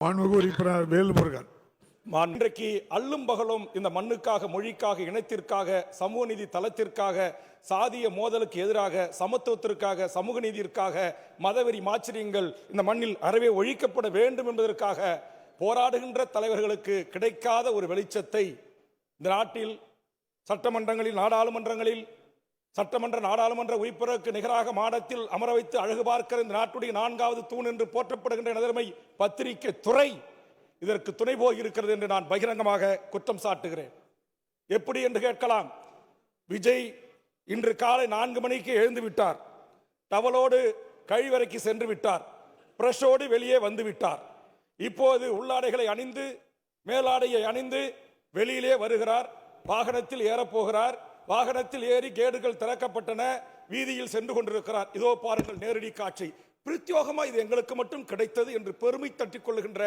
மாண்புமிகு உறுப்பினர் வேல்முருகன். இன்றைக்கு அல்லும் பகலும் இந்த மண்ணுக்காக மொழிக்காக இனத்திற்காக சமூக நீதி தளத்திற்காக சாதிய மோதலுக்கு எதிராக சமத்துவத்திற்காக சமூக நீதியிற்காக மதவெறி மாச்சரியங்கள் இந்த மண்ணில் அறவே ஒழிக்கப்பட வேண்டும் என்பதற்காக போராடுகின்ற தலைவர்களுக்கு கிடைக்காத ஒரு வெளிச்சத்தை இந்த நாட்டில் சட்டமன்றங்களில் நாடாளுமன்றங்களில் சட்டமன்ற நாடாளுமன்ற உறுப்பினருக்கு நிகராக மாடத்தில் அமர வைத்து அழகு பார்க்கிற இந்த நாட்டுடைய நான்காவது தூண் என்று போற்றப்படுகின்ற நிலைமை பத்திரிகை துறை இதற்கு துணை போய் இருக்கிறது என்று நான் பகிரங்கமாக குற்றம் சாட்டுகிறேன். எப்படி என்று கேட்கலாம். விஜய் இன்று காலை நான்கு மணிக்கு எழுந்து விட்டார். டவலோடு கழிவறைக்கு சென்று விட்டார். பிரஷோடு வெளியே வந்து விட்டார். இப்போது உள்ளாடைகளை அணிந்து மேலாடையை அணிந்து வெளியிலே வருகிறார். வாகனத்தில் ஏறப்போகிறார். வாகனத்தில் ஏறி கேடுகள் திறக்கப்பட்டன. வீதியில் சென்று கொண்டிருக்கிறார். இதோ பாருங்கள் நேரடி காட்சி. பிரத்யோகமா இது எங்களுக்கு மட்டும் கிடைத்தது என்று பெருமை தட்டிக் கொள்ளுகின்ற